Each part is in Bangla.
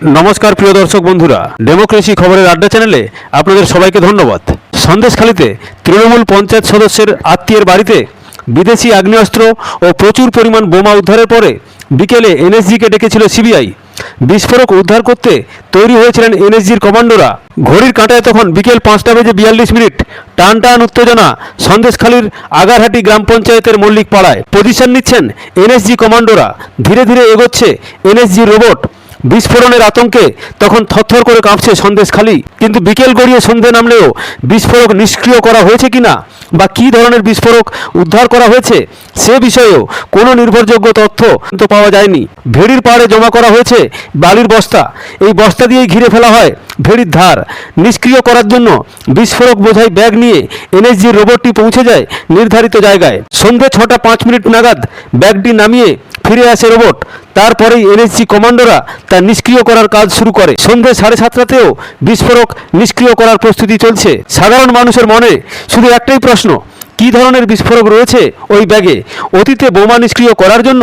নমস্কার, প্রিয় দর্শক বন্ধুরা। ডেমোক্রেসি খবরের আড্ডা চ্যানেলে আপনাদের সবাইকে ধন্যবাদ। সন্দেশখালীতে তৃণমূল পঞ্চায়েত সদস্যের আত্মীয়ের বাড়িতে বিদেশি আগ্নেয়াস্ত্র ও প্রচুর পরিমাণ বোমা উদ্ধারের পরে বিকেলে এনএসজিকে ডেকেছিল সিবিআই। বিস্ফোরক উদ্ধার করতে তৈরি হয়েছিলেন এনএসজির কমান্ডোরা। ঘড়ির কাঁটায় তখন বিকেল পাঁচটা বেজে বিয়াল্লিশ মিনিট টান টান উত্তেজনা সন্দেশখালীর আগারহাটি গ্রাম পঞ্চায়েতের মল্লিক পাড়ায় পজিশন নিচ্ছেন এনএসজি কমান্ডোরা। ধীরে ধীরে এগোচ্ছে এনএসজি রোবট। বিস্ফোরণের আতঙ্কে তখন থরথর করে কাঁপছে সন্দেশখালী কিন্তু বিকেল গড়িয়ে সন্ধে নামলেও বিস্ফোরক নিষ্ক্রিয় করা হয়েছে কিনা বা কী ধরনের বিস্ফোরক উদ্ধার করা হয়েছে, সে বিষয়েও কোনো নির্ভরযোগ্য তথ্য তো পাওয়া যায়নি। ভেড়ির পাড়ে জমা করা হয়েছে বালির বস্তা। এই বস্তা দিয়েই ঘিরে ফেলা হয় ভেড়ির ধার। নিষ্ক্রিয় করার জন্য বিস্ফোরক বোঝাই ব্যাগ নিয়ে এনএসজির রোবটটি পৌঁছে যায় নির্ধারিত জায়গায়। সন্ধে ছটা পাঁচ মিনিট নাগাদ ব্যাগটি নামিয়ে ফিরে আসে রোবট। তারপরেই এনএসজি কমান্ডোরা তা নিষ্ক্রিয় করার কাজ শুরু করে। সন্ধ্যে সাড়ে সাতটাতেও বিস্ফোরক নিষ্ক্রিয় করার প্রস্তুতি চলছে। সাধারণ মানুষের মনে শুধু একটাই প্রশ্ন কী ধরনের বিস্ফোরক রয়েছে ওই ব্যাগে? অতীতে বোমা নিষ্ক্রিয় করার জন্য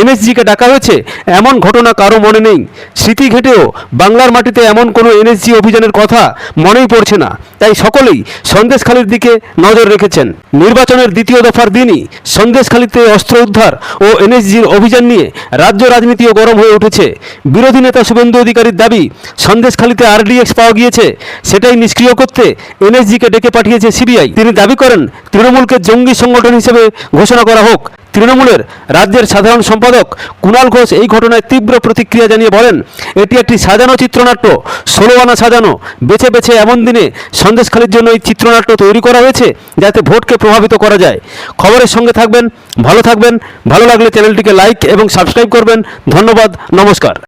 এনএসজিকে ডাকা হয়েছে এমন ঘটনা কারও মনে নেই। স্মৃতি ঘেঁটেও বাংলার মাটিতে এমন কোনো এনএসজি অভিযানের কথা মনেই পড়ছে না। তাই সকলেই সন্দেশখালীর দিকে নজর রেখেছেন। নির্বাচনের দ্বিতীয় দফার দিনই সন্দেশখালীতে অস্ত্র উদ্ধার ও এনএসজির অভিযান নিয়ে রাজ্য রাজনীতিও গরম হয়ে উঠেছে। বিরোধী নেতা শুভেন্দু অধিকারীর দাবি, সন্দেশখালীতে আরডিএক্স পাওয়া গিয়েছে, সেটাই নিষ্ক্রিয় করতে এনএসজিকে ডেকে পাঠিয়েছে সিবিআই। তিনি দাবি করেন তৃণমূলকে জঙ্গি সংগঠন হিসেবে ঘোষণা করা হোক। তৃণমূলের রাজ্যের সাধারণ সম্পাদক কুণাল ঘোষ এই ঘটনায় তীব্র প্রতিক্রিয়া জানিয়ে বলেন, এটি একটি সাজানো চিত্রনাট্য। ষোলো আনা সাজানো। বেছে বেছে এমন দিনে সন্দেশখালির জন্য এই চিত্রনাট্য তৈরি করা হয়েছে যাতে ভোটকে প্রভাবিত করা যায়। খবরের সঙ্গে থাকবেন, ভালো থাকবেন, ভালো লাগলে চ্যানেলটিকে লাইক এবং সাবস্ক্রাইব করবেন। ধন্যবাদ, নমস্কার।